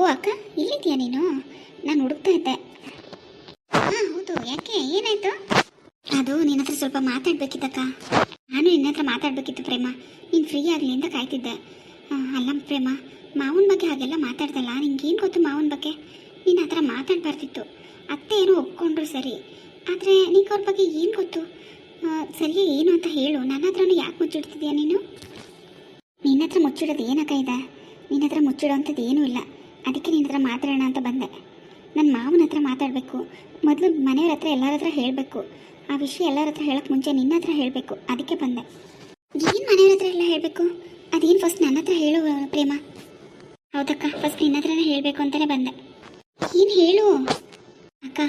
ಓ, ಅಕ್ಕ, ಇಲ್ಲಿದ್ಯಾ ನೀನು? ನಾನು ಹುಡುಕ್ತಾ ಇದ್ದೆ. ಹಾಂ, ಹೌದು, ಯಾಕೆ? ಏನಾಯ್ತು? ಅದು ನಿನ್ನ ಹತ್ರ ಸ್ವಲ್ಪ ಮಾತಾಡ್ಬೇಕಿತ್ತಕ್ಕ. ನಾನು ನಿನ್ನ ಹತ್ರ ಮಾತಾಡ್ಬೇಕಿತ್ತು, ಪ್ರೇಮ. ನೀನು ಫ್ರೀ ಆಗಲಿ ಅಂತ ಕಾಯ್ತಿದ್ದೆ. ಅಲ್ಲ, ಪ್ರೇಮ, ಮಾವನ ಬಗ್ಗೆ ಹಾಗೆಲ್ಲ ಮಾತಾಡ್ದಲ್ಲ, ನಿಂಗೇನು ಗೊತ್ತು ಮಾವನ ಬಗ್ಗೆ? ನೀನು ಹತ್ರ ಮಾತಾಡಬಾರ್ದಿತ್ತು. ಅತ್ತೆ ಏನೋ ಒಪ್ಕೊಂಡ್ರು ಸರಿ. ಆದರೆ ನಿಂಗೆ ಅವ್ರ ಬಗ್ಗೆ ಏನು ಗೊತ್ತು? ಸರಿ ಏನು ಅಂತ ಹೇಳು. ನನ್ನ ಹತ್ರನೂ ಯಾಕೆ ಮುಚ್ಚಿಡ್ತಿದ್ಯಾ ನೀನು? ನಿನ್ನ ಹತ್ರ ಮುಚ್ಚಿಡೋದು ಏನಕ್ಕ ಇದೆ? ನಿನ್ನ ಹತ್ರ ಮುಚ್ಚಿಡೋಂಥದ್ದು ಏನೂ ಇಲ್ಲ. ಅದಕ್ಕೆ ನಿನ್ನ ಹತ್ರ ಮಾತಾಡೋಣ ಅಂತ ಬಂದೆ. ನನ್ನ ಮಾವನ ಹತ್ರ ಮಾತಾಡಬೇಕು. ಮೊದಲು ಮನೆಯವ್ರ ಹತ್ರ ಎಲ್ಲರ ಹತ್ರ ಹೇಳಬೇಕು. ಆ ವಿಷಯ ಎಲ್ಲರ ಹತ್ರ ಹೇಳಕ್ಕೆ ಮುಂಚೆ ನಿನ್ನ ಹತ್ರ ಹೇಳಬೇಕು. ಅದಕ್ಕೆ ಬಂದೆ. ಏನು ಮನೆಯವ್ರ ಹತ್ರ ಎಲ್ಲ ಹೇಳಬೇಕು? ಅದೇನು ಫಸ್ಟ್ ನನ್ನ ಹತ್ರ ಹೇಳು, ಪ್ರೇಮ. ಹೌದಕ್ಕ ಫಸ್ಟ್ ನಿನ್ನ ಹತ್ರನೇ ಹೇಳಬೇಕು ಅಂತಲೇ ಬಂದೆ. ಏನು ಹೇಳು? ಅಕ್ಕ,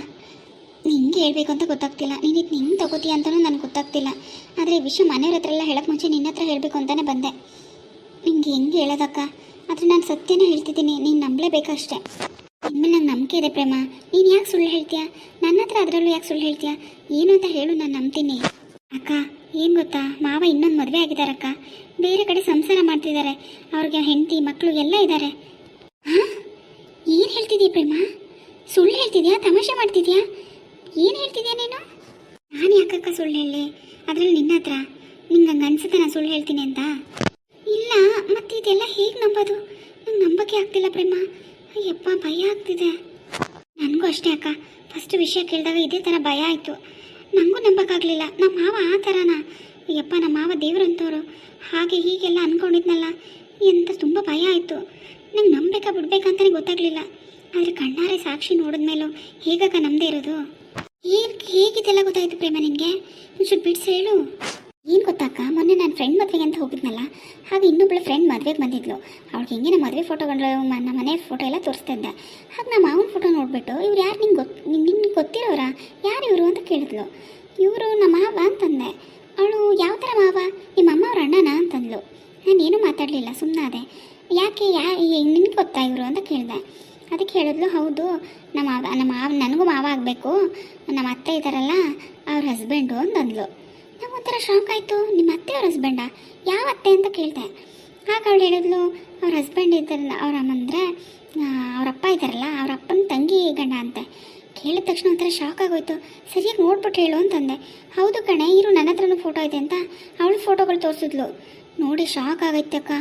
ನಿಂಗೆ ಹೇಳಬೇಕು ಅಂತ ಗೊತ್ತಾಗ್ತಿಲ್ಲ. ನೀನು ಇದು ನಿಂಗೆ ತಗೋತೀಯ ಅಂತಲೂ ನನಗೆ ಗೊತ್ತಾಗ್ತಿಲ್ಲ. ಆದರೆ ಈ ವಿಷಯ ಮನೆಯವ್ರ ಹತ್ರ ಎಲ್ಲ ಹೇಳಕ್ಕೆ ಮುಂಚೆ ನಿನ್ನ ಹತ್ರ ಹೇಳಬೇಕು ಅಂತಲೇ ಬಂದೆ. ನಿಂಗೆ ಹೆಂಗೆ ಹೇಳೋದಕ್ಕ? ಆದರೆ ನಾನು ಸತ್ಯನೇ ಹೇಳ್ತಿದ್ದೀನಿ, ನೀನು ನಂಬಲೇಬೇಕಷ್ಟೇ ಇನ್ಮೇಲೆ ನಂಗೆ ನಂಬಿಕೆ ಇದೆ ಪ್ರೇಮ. ನೀನು ಯಾಕೆ ಸುಳ್ಳು ಹೇಳ್ತೀಯಾ? ನನ್ನ ಹತ್ರ ಅದರಲ್ಲೂ ಯಾಕೆ ಸುಳ್ಳು ಹೇಳ್ತೀಯಾ? ಏನು ಅಂತ ಹೇಳು, ನಾನು ನಂಬ್ತೀನಿ. ಅಕ್ಕ, ಏನು ಗೊತ್ತಾ? ಮಾವ ಇನ್ನೊಂದು ಮದುವೆ ಆಗಿದ್ದಾರಕ್ಕ ಬೇರೆ ಕಡೆ ಸಂಸಾರ ಮಾಡ್ತಿದ್ದಾರೆ ಅವ್ರಿಗೆ ಹೆಂಡತಿ ಮಕ್ಕಳು ಎಲ್ಲ ಇದ್ದಾರೆ ಹಾಂ? ಏನು ಹೇಳ್ತಿದ್ಯಾ ಪ್ರೇಮ? ಸುಳ್ಳು ಹೇಳ್ತಿದ್ಯಾ? ತಮಾಷೆ ಮಾಡ್ತಿದ್ಯಾ? ಏನು ಹೇಳ್ತಿದ್ಯಾ ನೀನು? ನಾನು ಯಾಕಕ್ಕ ಸುಳ್ಳು ಹೇಳಿ? ಅದರಲ್ಲಿ ನಿನ್ನ ಹತ್ರ. ನಿಂಗೆ ಹಂಗೆ ಅನ್ಸುತ್ತೆ ನಾನು ಸುಳ್ಳು ಹೇಳ್ತೀನಿ ಅಂತ? ಇದೆಲ್ಲ ಹೇಗೆ ನಂಬೋದು? ನಂಗೆ ನಂಬಕ್ಕೆ ಆಗ್ತಿಲ್ಲ ಪ್ರೇಮ. ಅಯ್ಯಪ್ಪ, ಭಯ ಆಗ್ತಿದೆ. ನನಗೂ ಅಷ್ಟೇ ಅಕ್ಕ. ಫಸ್ಟ್ ವಿಷಯ ಕೇಳಿದಾಗ ಇದೇ ಥರ ಭಯ ಆಯಿತು. ನನಗೂ ನಂಬಕ್ಕಾಗಲಿಲ್ಲ. ನಮ್ಮ ಮಾವ ಆ ಥರನ ಅಯ್ಯಪ್ಪ ನಮ್ಮ ಮಾವ ದೇವ್ರಂತವ್ರು. ಹಾಗೆ ಹೀಗೆಲ್ಲ ಅಂದ್ಕೊಂಡಿದ್ನಲ್ಲ ಎಂತ ತುಂಬ ಭಯ ಆಯಿತು. ನಂಗೆ ನಂಬಬೇಕಾ ಬಿಡ್ಬೇಕಂತಲೇ ಗೊತ್ತಾಗಲಿಲ್ಲ. ಆದರೆ ಕಣ್ಣಾರೆ ಸಾಕ್ಷಿ ನೋಡಿದ್ಮೇಲೂ ಹೇಗಕ್ಕ ನಮ್ಮದೇ ಇರೋದು? ಹೇಗೆ ಹೇಗಿದೆಲ್ಲ ಗೊತ್ತಾಯಿತು ಪ್ರೇಮ ನಿನಗೆ? ಒಂಚೂರು ಬಿಡಿಸಿ, ಹೇಳು. ಏನು ಗೊತ್ತಾಕ ಮೊನ್ನೆ ನನ್ನ ಫ್ರೆಂಡ್ ಮದುವೆಗೆ ಅಂತ ಹೋಗಿದ್ನಲ್ಲ? ಹಾಗೆ ಇನ್ನೊಬ್ಳು ಫ್ರೆಂಡ್ ಮದುವೆಗೆ ಬಂದಿದ್ಲು. ಅವ್ಳಿಗೆ ಹೆಂಗೆ ನಮ್ಮ ಮದುವೆ ಫೋಟೋಗಳು ನಮ್ಮ ಮನೆ ಫೋಟೋ ಎಲ್ಲ ತೋರಿಸ್ತಿದ್ದೆ. ಹಾಗೆ ನಮ್ಮ ಮಾವನ ಫೋಟೋ ನೋಡಿಬಿಟ್ಟು, ಇವ್ರು ಯಾರು ನಿಂಗೆ ಗೊತ್ತು ನಿಮ್ಗೆ ಗೊತ್ತಿರೋರ? ಯಾರು ಇವರು? ಅಂತ ಕೇಳಿದ್ಲು. ಇವರು ನಮ್ಮ ಮಾವ ಅಂತಂದೆ. ಅವಳು ಯಾವ ಥರ ಮಾವ? ನಿಮ್ಮ ಅಮ್ಮ ಅವ್ರ ಅಣ್ಣನ? ಅಂತಂದ್ಲು. ನಾನೇನು ಮಾತಾಡಲಿಲ್ಲ ಸುಮ್ಮನಾದೆ ಯಾಕೆ, ಯಾ ನಿಮ್ಗೆ ಗೊತ್ತಾ ಇವರು? ಅಂತ ಕೇಳಿದೆ. ಅದಕ್ಕೆ ಹೇಳಿದ್ಲು, ಹೌದು, ನಮ್ಮ ಮಾವ ನಮ್ಮ ಮಾವ, ನನಗೂ ಮಾವ ಆಗಬೇಕು. ನಮ್ಮ ಅತ್ತೆ ಇದ್ದಾರಲ್ಲ ಅವ್ರ ಹಸ್ಬೆಂಡು ಅಂತಂದ್ಲು. ಒಂಥರ ಶಾಕ್ ಆಯಿತು. ನಿಮ್ಮ ಅತ್ತೆ ಅವ್ರ ಹಸ್ಬೆಂಡಾ ಯಾವ ಅತ್ತೆ ಅಂತ ಕೇಳಿದೆ. ಆಗ ಅವಳು ಹೇಳಿದ್ಲು, ಅವ್ರ ಹಸ್ಬೆಂಡ್ ಇದ್ದಾರಲ್ಲ ಅವ್ರ ಅವ್ರ ಅಪ್ಪ ಇದ್ದಾರಲ್ಲ, ಅವ್ರ ಅಪ್ಪನ ತಂಗಿ ಗಂಡ ಅಂತೆ. ಕೇಳಿದ ತಕ್ಷಣ ಒಂಥರ ಶಾಕ್ ಆಗೋಯ್ತು. ಸರಿಯಾಗಿ ನೋಡ್ಬಿಟ್ಟು ಹೇಳು ಅಂತಂದೆ. ಹೌದು ಕಣೆ, ಇರು ನನ್ನ ಹತ್ರನೂ ಫೋಟೋ ಇದೆ ಅಂತ. ಅವಳು ಫೋಟೋಗಳು ತೋರಿಸಿದ್ಲು. ನೋಡಿ ಶಾಕ್ ಆಗೈತೆ ಅಕ್ಕ.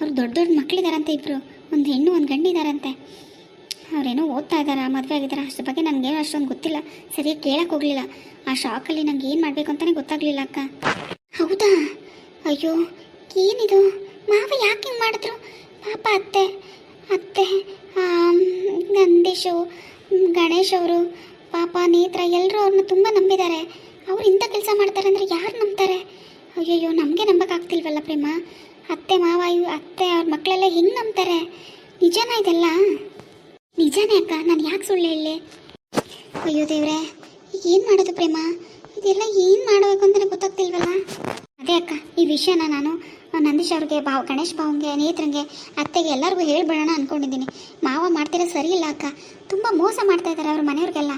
ಅವ್ರು ದೊಡ್ಡ ದೊಡ್ಡ ಮಕ್ಕಳಿದಾರಂತೆ ಇಬ್ಬರು ಒಂದು ಹೆಣ್ಣು, ಒಂದು ಗಂಡಿದಾರಂತೆ. ಅವ್ರೇನೋ ಓದ್ತಾ ಇದ್ದಾರೆ ಮದುವೆ ಆಗಿದ್ದಾರೆ ಅಷ್ಟ್ರ ಬಗ್ಗೆ ನನಗೇನು ಅಷ್ಟೊಂದು ಗೊತ್ತಿಲ್ಲ. ಸರಿಯಾಗಿ ಕೇಳಕ್ಕೆ ಹೋಗಲಿಲ್ಲ. ಆ ಶಾಕಲ್ಲಿ ನಂಗೆ ಏನು ಮಾಡಬೇಕು ಅಂತಲೇ ಗೊತ್ತಾಗಲಿಲ್ಲ ಅಕ್ಕ. ಹೌದಾ? ಅಯ್ಯೋ, ಏನಿದು? ಮಾವ ಯಾಕೆ ಹಿಂಗೆ ಮಾಡಿದ್ರು? ಪಾಪ ಅತ್ತೆ ಅತ್ತೆ ನಂದೀಶು, ಗಣೇಶ್ ಅವರು, ಪಾಪ ನೇತ್ರ ಎಲ್ಲರೂ ಅವ್ರನ್ನ ತುಂಬ ನಂಬಿದ್ದಾರೆ. ಅವ್ರು ಇಂಥ ಕೆಲಸ ಮಾಡ್ತಾರೆ ಅಂದರೆ ಯಾರು ನಂಬ್ತಾರೆ? ಅಯ್ಯಯ್ಯೋ, ನಮಗೆ ನಂಬಕ್ಕಾಗ್ತಿಲ್ವಲ್ಲ ಪ್ರೇಮ? ಅತ್ತೆ, ಮಾವ ಅತ್ತೆ, ಅವ್ರ ಮಕ್ಕಳೆಲ್ಲ ಹೆಂಗೆ ನಂಬ್ತಾರೆ? ನಿಜನಾ ಇದೆಲ್ಲ? ನಿಜಾನೇ ಅಕ್ಕ, ನಾನು ಯಾಕೆ ಸುಳ್ಳು ಹೇಳಿ ಅಯ್ಯೋ ದೇವ್ರೆ, ಈಗ ಏನು ಮಾಡೋದು ಪ್ರೇಮ? ಇದೆಲ್ಲ ಏನು ಮಾಡಬೇಕು ಅಂತಲೇ ಗೊತ್ತಾಗ್ತಿಲ್ವಲ್ಲ? ಅದೇ ಅಕ್ಕ, ಈ ವಿಷಯನ ನಾನು ನಂದೀಶ್ ಅವ್ರಿಗೆ, ಭಾವ, ಗಣೇಶ್ ಭಾವಂಗೆ, ನೇತ್ರಂಗೆ, ಅತ್ತೆಗೆ ಎಲ್ಲರಿಗೂ ಹೇಳಿಬಿಡೋಣ ಅಂದ್ಕೊಂಡಿದ್ದೀನಿ ಮಾವ ಮಾಡ್ತಿರೋ ಸರಿ ಇಲ್ಲ ಅಕ್ಕ. ತುಂಬ ಮೋಸ ಮಾಡ್ತಾಯಿದ್ದಾರೆ ಅವ್ರ ಮನೆಯವ್ರಿಗೆಲ್ಲ.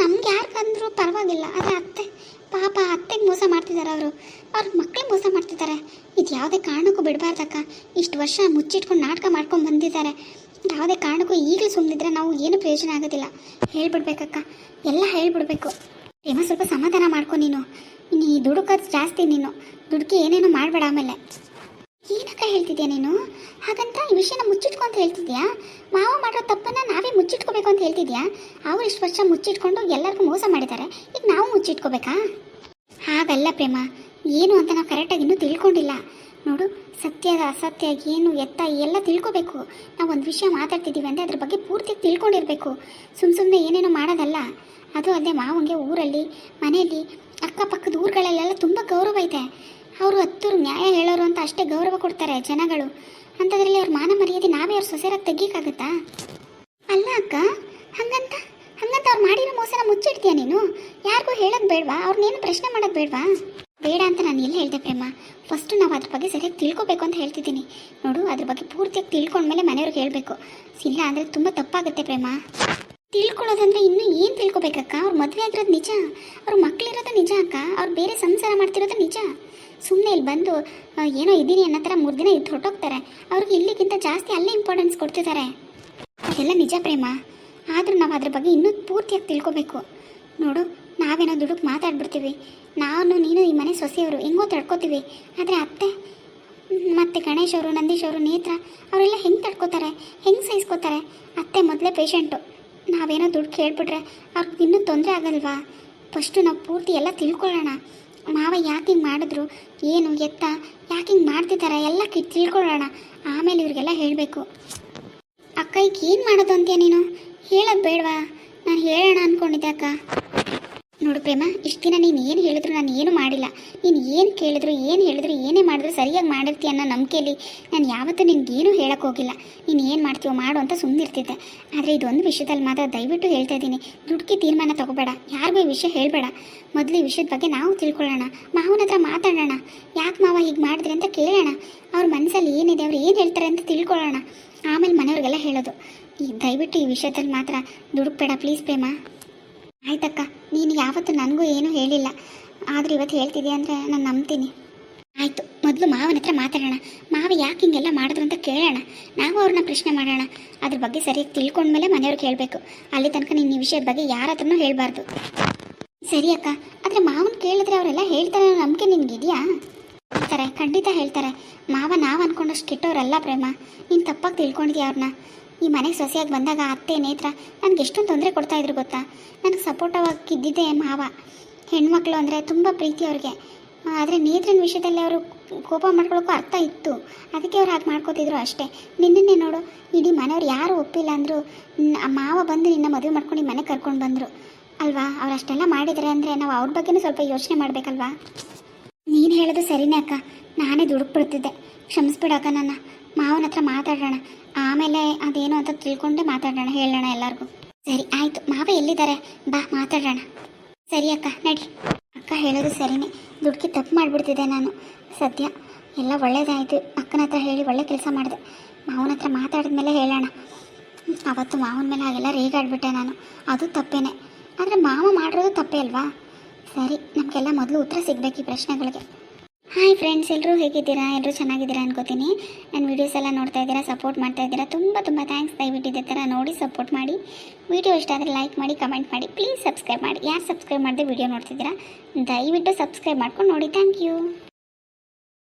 ನಮ್ಗೆ ಯಾರಿಗಂದ್ರೂ ಪರವಾಗಿಲ್ಲ, ಆದರೆ ಅತ್ತೆ, ಪಾಪ ಅತ್ತೆಗೆ ಮೋಸ ಮಾಡ್ತಿದ್ದಾರೆ ಅವರು. ಅವ್ರ ಮಕ್ಳಿಗೆ ಮೋಸ ಮಾಡ್ತಿದ್ದಾರೆ ಇದು ಯಾವುದೇ ಕಾರಣಕ್ಕೂ ಬಿಡಬಾರ್ದಕ್ಕ. ಇಷ್ಟು ವರ್ಷ ಮುಚ್ಚಿಟ್ಕೊಂಡು ನಾಟಕ ಮಾಡ್ಕೊಂಡು ಬಂದಿದ್ದಾರೆ. ಯಾವುದೇ ಕಾರಣಕ್ಕೂ ಈಗಲೂ ಸುಮ್ಮನಿದ್ರೆ ನಾವು ಏನು ಪ್ರಯೋಜನ ಆಗೋದಿಲ್ಲ. ಹೇಳ್ಬಿಡ್ಬೇಕಕ್ಕ. ಎಲ್ಲ ಹೇಳ್ಬಿಡ್ಬೇಕು. ಪ್ರೇಮ ಸ್ವಲ್ಪ ಸಮಾಧಾನ ಮಾಡ್ಕೊ ನೀನು. ನೀನು ಈ ದುಡುಕೋದು ಜಾಸ್ತಿ ನೀನು. ದುಡುಕಿ ಏನೇನೋ ಮಾಡಬೇಡ ಆಮೇಲೆ. ಏನಕ್ಕ ಹೇಳ್ತಿದ್ಯಾ ನೀನು? ಹಾಗಂತ ಈ ವಿಷಯನ ಮುಚ್ಚಿಟ್ಕೊ ಅಂತ ಹೇಳ್ತಿದ್ಯಾ? ಮಾವ ಮಾಡೋ ತಪ್ಪನ್ನ ನಾವೇ ಮುಚ್ಚಿಟ್ಕೋಬೇಕು ಅಂತ ಹೇಳ್ತಿದ್ಯಾ? ಅವ್ರು ಇಷ್ಟು ವರ್ಷ ಮುಚ್ಚಿಟ್ಕೊಂಡು ಎಲ್ಲರಿಗೂ ಮೋಸ ಮಾಡಿದ್ದಾರೆ. ಈಗ ನಾವು ಮುಚ್ಚಿಟ್ಕೋಬೇಕಾ? ಹಾಗಲ್ಲ ಪ್ರೇಮ. ಏನು ಅಂತ ನಾವು ಕರೆಕ್ಟಾಗಿ ಇನ್ನೂ ತಿಳ್ಕೊಂಡಿಲ್ಲ. ನೋಡು ಸತ್ಯದ ಅಸತ್ಯ, ಏನು, ಎತ್ತ ಎಲ್ಲ ತಿಳ್ಕೊಬೇಕು. ನಾವು ಒಂದು ವಿಷಯ ಮಾತಾಡ್ತಿದ್ದೀವಿ ಅಂದರೆ ಅದ್ರ ಬಗ್ಗೆ ಪೂರ್ತಿ ತಿಳ್ಕೊಂಡಿರಬೇಕು. ಸುಮ್ಮ ಸುಮ್ಮನೆ ಏನೇನೋ ಮಾಡೋದಲ್ಲ. ಅದು ಅದೇ ಮಾವಂಗೆ ಊರಲ್ಲಿ, ಮನೆಯಲ್ಲಿ, ಅಕ್ಕಪಕ್ಕದ ಊರುಗಳಲ್ಲೆಲ್ಲ ತುಂಬ ಗೌರವ ಇದೆ ಅವರು ಹತ್ತೂರು ನ್ಯಾಯ ಹೇಳೋರು ಅಂತ ಅಷ್ಟೇ ಗೌರವ ಕೊಡ್ತಾರೆ ಜನಗಳು. ಅಂಥದ್ರಲ್ಲಿ ಅವ್ರ ಮಾನ ಮರ್ಯಾದೆ ನಾವೇ ಅವ್ರ ಸೊಸೆರಾಗಿ ತೆಗಿಯಕ್ಕಾಗತ್ತಾ ಅಲ್ಲ ಅಕ್ಕ, ಹಂಗಂತ? ಹಂಗಂತ ಅವ್ರು ಮಾಡಿರೋ ಮೋಸನ ಮುಚ್ಚಿಡ್ತೀಯ ನೀನು? ಯಾರಿಗೂ ಹೇಳೋದು ಬೇಡವಾ? ಅವ್ರನ್ನೇನು ಪ್ರಶ್ನೆ ಮಾಡೋದು ಬೇಡವಾ? ಬೇಡ ಅಂತ ನಾನು ಎಲ್ಲಿ ಹೇಳಿದೆ ಪ್ರೇಮ? ಫಸ್ಟು ನಾವು ಅದ್ರ ಬಗ್ಗೆ ಸರಿಯಾಗಿ ತಿಳ್ಕೊಬೇಕು ಅಂತ ಹೇಳ್ತಿದ್ದೀನಿ. ನೋಡು, ಅದ್ರ ಬಗ್ಗೆ ಪೂರ್ತಿಯಾಗಿ ತಿಳ್ಕೊಂಡ್ಮೇಲೆ ಮನೆಯವ್ರಿಗೆ ಹೇಳಬೇಕು. ಇಲ್ಲ ಅಂದರೆ ತುಂಬ ತಪ್ಪಾಗುತ್ತೆ ಪ್ರೇಮ. ತಿಳ್ಕೊಳ್ಳೋದಂದ್ರೆ ಇನ್ನೂ ಏನು ತಿಳ್ಕೊಬೇಕಕ್ಕ? ಅವ್ರ ಮದುವೆ ಆಗಿರೋದು ನಿಜ? ಅವ್ರ ಮಕ್ಕಳಿರೋದು ನಿಜ ಅಕ್ಕ? ಅವ್ರು ಬೇರೆ ಸಂಸಾರ ಮಾಡ್ತಿರೋದು ನಿಜ? ಸುಮ್ಮನೆ ಇಲ್ಲಿ ಬಂದು ಏನೋ ಇದ್ದೀನಿ ಅನ್ನೋ ಥರ ಮೂರು ದಿನ ಇದ್ದು ಹೊರಟೋಗ್ತಾರೆ. ಅವ್ರಿಗೆ ಇಲ್ಲಿಗಿಂತ ಜಾಸ್ತಿ ಅಲ್ಲೇ ಇಂಪಾರ್ಟೆನ್ಸ್ ಕೊಡ್ತಿದ್ದಾರೆ. ಅದೆಲ್ಲ ನಿಜ ಪ್ರೇಮ. ಆದರೂ ನಾವು ಅದ್ರ ಬಗ್ಗೆ ಇನ್ನೂ ಪೂರ್ತಿಯಾಗಿ ತಿಳ್ಕೊಬೇಕು. ನೋಡು, ನಾವೇನೋ ದುಡುಕ್ ಮಾತಾಡ್ಬಿಡ್ತೀವಿ. ನಾನು, ನೀನು, ಈ ಮನೆ ಸೊಸೆಯವರು ಹೆಂಗೋ ತಡ್ಕೋತೀವಿ. ಆದರೆ ಅತ್ತೆ, ಮತ್ತು ಗಣೇಶ್ ಅವರು, ನಂದೀಶ್ ಅವರು, ನೇತ್ರ, ಅವರೆಲ್ಲ ಹೆಂಗೆ ತಡ್ಕೋತಾರೆ? ಹೆಂಗೆ ಸಹಿಸ್ಕೋತಾರೆ? ಅತ್ತೆ ಮೊದಲೇ ಪೇಷಂಟು ನಾವೇನೋ ದುಡ್ಡು ಕೇಳ್ಬಿಟ್ರೆ ಅವ್ರಿಗೆ ಇನ್ನೂ ತೊಂದರೆ ಆಗಲ್ವಾ? ಫಸ್ಟು ನಾವು ಪೂರ್ತಿ ಎಲ್ಲ ತಿಳ್ಕೊಳ್ಳೋಣ. ಮಾವ ಯಾಕೆ ಮಾಡಿದ್ರು? ಏನು ಎತ್ತ? ಯಾಕೆ ಮಾಡ್ತಿದ್ದಾರೆ ಎಲ್ಲ ಕಿ ತಿಳ್ಕೊಳ್ಳೋಣ. ಆಮೇಲೆ ಇವ್ರಿಗೆಲ್ಲ ಹೇಳಬೇಕು. ಅಕ್ಕ, ಈಗ ಏನು ಮಾಡೋದು ಅಂತೀಯ ನೀನು? ಹೇಳೋದು ಬೇಡವಾ? ನಾನು ಹೇಳೋಣ ಅಂದ್ಕೊಂಡಿದ್ದೆ ಅಕ್ಕ. ನೋಡು ಪ್ರೇಮ, ಇಷ್ಟು ದಿನ ನೀನು ಏನು ಹೇಳಿದ್ರು ನಾನು ಏನು ಮಾಡಿಲ್ಲ. ನೀನು ಏನು ಕೇಳಿದ್ರು, ಏನು ಹೇಳಿದ್ರು, ಏನೇ ಮಾಡಿದ್ರು ಸರಿಯಾಗಿ ಮಾಡಿರ್ತೀಯ ಅನ್ನೋ ನಂಬಿಕೆಯಲ್ಲಿ ನಾನು ಯಾವತ್ತೂ ನಿನ್ಗೇನು ಹೋಗಿಲ್ಲ. ನೀನು ಏನು ಮಾಡ್ತೀವೋ ಮಾಡು ಅಂತ ಸುಮ್ಮನಿರ್ತಿದ್ದೆ ಆದರೆ ಇದೊಂದು ವಿಷಯದಲ್ಲಿ ಮಾತ್ರ ದಯವಿಟ್ಟು ಹೇಳ್ತಾ ಇದ್ದೀನಿ. ದುಡ್ಡಿಗೆ ತೀರ್ಮಾನ ತಗೋಬೇಡ. ಯಾರಿಗೂ ಈ ವಿಷಯ ಹೇಳಬೇಡ. ಮೊದಲು ಈ ವಿಷಯದ ಬಗ್ಗೆ ನಾವು ತಿಳ್ಕೊಳ್ಳೋಣ. ಮಾವನ ಹತ್ರ ಮಾತಾಡೋಣ. ಯಾಕೆ ಮಾವ ಹೀಗೆ ಮಾಡಿದ್ರಿ ಅಂತ ಕೇಳೋಣ. ಅವ್ರ ಮನಸ್ಸಲ್ಲಿ ಏನಿದೆ, ಅವ್ರು ಏನು ಹೇಳ್ತಾರೆ ಅಂತ ತಿಳ್ಕೊಳ್ಳೋಣ. ಆಮೇಲೆ ಮನೆಯವ್ರಿಗೆಲ್ಲ ಹೇಳೋದು. ಈ ದಯವಿಟ್ಟು ಈ ವಿಷಯದಲ್ಲಿ ಮಾತ್ರ ದುಡುಕ್ಬೇಡ. ಪ್ಲೀಸ್ ಪ್ರೇಮ. ಆಯ್ತಕ್ಕ, ನೀನು ಯಾವತ್ತು ನನಗೂ ಏನೂ ಹೇಳಿಲ್ಲ. ಆದ್ರೆ ಇವತ್ತು ಹೇಳ್ತಿದ್ಯಾ ಅಂದರೆ ನಾನು ನಂಬ್ತೀನಿ. ಆಯಿತು, ಮೊದಲು ಮಾವನ ಹತ್ರ ಮಾತಾಡೋಣ. ಮಾವ ಯಾಕೆ ಹಿಂಗೆಲ್ಲ ಮಾಡಿದ್ರು ಅಂತ ಕೇಳೋಣ. ನಾವು ಅವ್ರನ್ನ ಪ್ರಶ್ನೆ ಮಾಡೋಣ. ಅದ್ರ ಬಗ್ಗೆ ಸರಿಯಾಗಿ ತಿಳ್ಕೊಂಡ್ಮೇಲೆ ಮನೆಯವ್ರಿಗೆ ಹೇಳಬೇಕು ಅಲ್ಲಿ ತನಕ ನೀನು ಈ ವಿಷಯದ ಬಗ್ಗೆ ಯಾರ ಹತ್ರನೂ ಹೇಳಬಾರ್ದು. ಸರಿ ಅಕ್ಕ, ಆದರೆ ಮಾವನ ಕೇಳಿದ್ರೆ ಅವರೆಲ್ಲ ಹೇಳ್ತಾರೆ ನಂಬಿಕೆ ನಿನಗಿದೆಯಾ? ಹೇಳ್ತಾರೆ, ಖಂಡಿತ ಹೇಳ್ತಾರೆ. ಮಾವ ನಾವು ಅನ್ಕೊಂಡಷ್ಟು ಕೆಟ್ಟವರಲ್ಲ ಪ್ರೇಮ. ನೀನು ತಪ್ಪಾಗಿ ತಿಳ್ಕೊಂಡಿದ್ಯಾ ಅವ್ರನ್ನ ಈ ಮನೆಗೆ ಸೊಸೆಯಾಗಿ ಬಂದಾಗ ಅತ್ತೆ, ನೇತ್ರ ನನಗೆ ಎಷ್ಟೊಂದು ತೊಂದರೆ ಕೊಡ್ತಾ ಇದ್ರು ಗೊತ್ತಾ? ನನಗೆ ಸಪೋರ್ಟವಾಗಿದ್ದಿದ್ದೆ ಮಾವ. ಹೆಣ್ಮಕ್ಳು ಅಂದರೆ ತುಂಬ ಪ್ರೀತಿ ಅವ್ರಿಗೆ. ಆದರೆ ನೇತ್ರನ ವಿಷಯದಲ್ಲಿ ಅವರು ಕೋಪ ಮಾಡ್ಕೊಳ್ಳೋಕ್ಕೂ ಅರ್ಥ ಇತ್ತು. ಅದಕ್ಕೆ ಅವ್ರು ಹಾಗೆ ಮಾಡ್ಕೋತಿದ್ರು ಅಷ್ಟೇ. ನಿನ್ನನ್ನೇ ನೋಡು, ಇಡೀ ಮನೆಯವ್ರು ಯಾರು ಒಪ್ಪಿಲ್ಲ ಅಂದರು ಮಾವ ಬಂದು ನಿನ್ನ ಮದುವೆ ಮಾಡ್ಕೊಂಡು ಮನೆಗೆ ಕರ್ಕೊಂಡು ಬಂದರು. ಅಲ್ವಾ? ಅವ್ರು ಅಷ್ಟೆಲ್ಲ ಮಾಡಿದರೆ ಅಂದರೆ ನಾವು ಅವ್ರ ಬಗ್ಗೆನೂ ಸ್ವಲ್ಪ ಯೋಚನೆ ಮಾಡಬೇಕಲ್ವಾ? ನೀನು ಹೇಳೋದು ಸರಿನೇ ಅಕ್ಕ. ನಾನೇ ದುಡುಕ್ಬಿಡ್ತಿದ್ದೆ ಕ್ಷಮಿಸ್ಬಿಡಕ್ಕ ನನ್ನ. ಮಾವನ ಹತ್ರ ಮಾತಾಡೋಣ. ಆಮೇಲೆ ಅದೇನು ಅಂತ ತಿಳ್ಕೊಂಡೆ ಮಾತಾಡೋಣ, ಹೇಳೋಣ ಎಲ್ಲರಿಗೂ. ಸರಿ, ಆಯಿತು. ಮಾವ ಎಲ್ಲಿದ್ದಾರೆ? ಬಾ, ಮಾತಾಡೋಣ. ಸರಿ ಅಕ್ಕ, ನಡಿ. ಅಕ್ಕ ಹೇಳೋದು ಸರಿನೇ. ದುಡ್ಕಿ ತಪ್ಪು ಮಾಡಿಬಿಡ್ತಿದ್ದೆ ನಾನು. ಸದ್ಯ. ಎಲ್ಲ ಒಳ್ಳೇದಾಯಿತು. ಅಕ್ಕನ ಹತ್ರ ಹೇಳಿ ಒಳ್ಳೆ ಕೆಲಸ ಮಾಡಿದೆ. ಮಾವನ ಹತ್ರ ಮಾತಾಡಿದ್ಮೇಲೆ ಹೇಳೋಣ. ಅವತ್ತು ಮಾವನ ಮೇಲೆ ಹಾಗೆಲ್ಲ ರೇಗಾಡ್ಬಿಟ್ಟೆ ನಾನು. ಅದು ತಪ್ಪೇನೆ. ಆದರೆ ಮಾವ ಮಾಡಿರೋದು ತಪ್ಪೇ ಅಲ್ವಾ? ಸರಿ, ನಮಗೆಲ್ಲ ಮೊದಲು ಉತ್ತರ ಸಿಗಬೇಕು ಈ ಪ್ರಶ್ನೆಗಳಿಗೆ. ಹಾಯ್ ಫ್ರೆಂಡ್ಸ್ ಎಲ್ಲರೂ ಹೇಗಿದ್ದೀರಾ? ಎಲ್ಲರೂ ಚೆನ್ನಾಗಿದ್ದೀರಾ ಅನ್ಕೋತೀನಿ. ನನ್ನ ವೀಡಿಯೋಸ್ ಎಲ್ಲ ನೋಡ್ತಾ ಇದ್ದೀರಾ ಸಪೋರ್ಟ್ ಮಾಡ್ತಾ ಇದ್ದೀರಾ, ತುಂಬ ತುಂಬ ಥ್ಯಾಂಕ್ಸ್ ದಯವಿಟ್ಟು ಇದೇ ಥರ ನೋಡಿ ಸಪೋರ್ಟ್ ಮಾಡಿ. ವಿಡಿಯೋ ಇಷ್ಟ ಆದರೆ ಲೈಕ್ ಮಾಡಿ ಕಮೆಂಟ್ ಮಾಡಿ ಪ್ಲೀಸ್ ಸಬ್ಸ್ಕ್ರೈಬ್ ಮಾಡಿ. ಯಾರು ಸಬ್ಸ್ಕ್ರೈಬ್ ಮಾಡದೆ ವಿಡಿಯೋ ನೋಡ್ತಿದ್ದೀರಾ? ದಯವಿಟ್ಟು ಸಬ್ಸ್ಕ್ರೈಬ್ ಮಾಡ್ಕೊಂಡು ನೋಡಿ ಥ್ಯಾಂಕ್ ಯು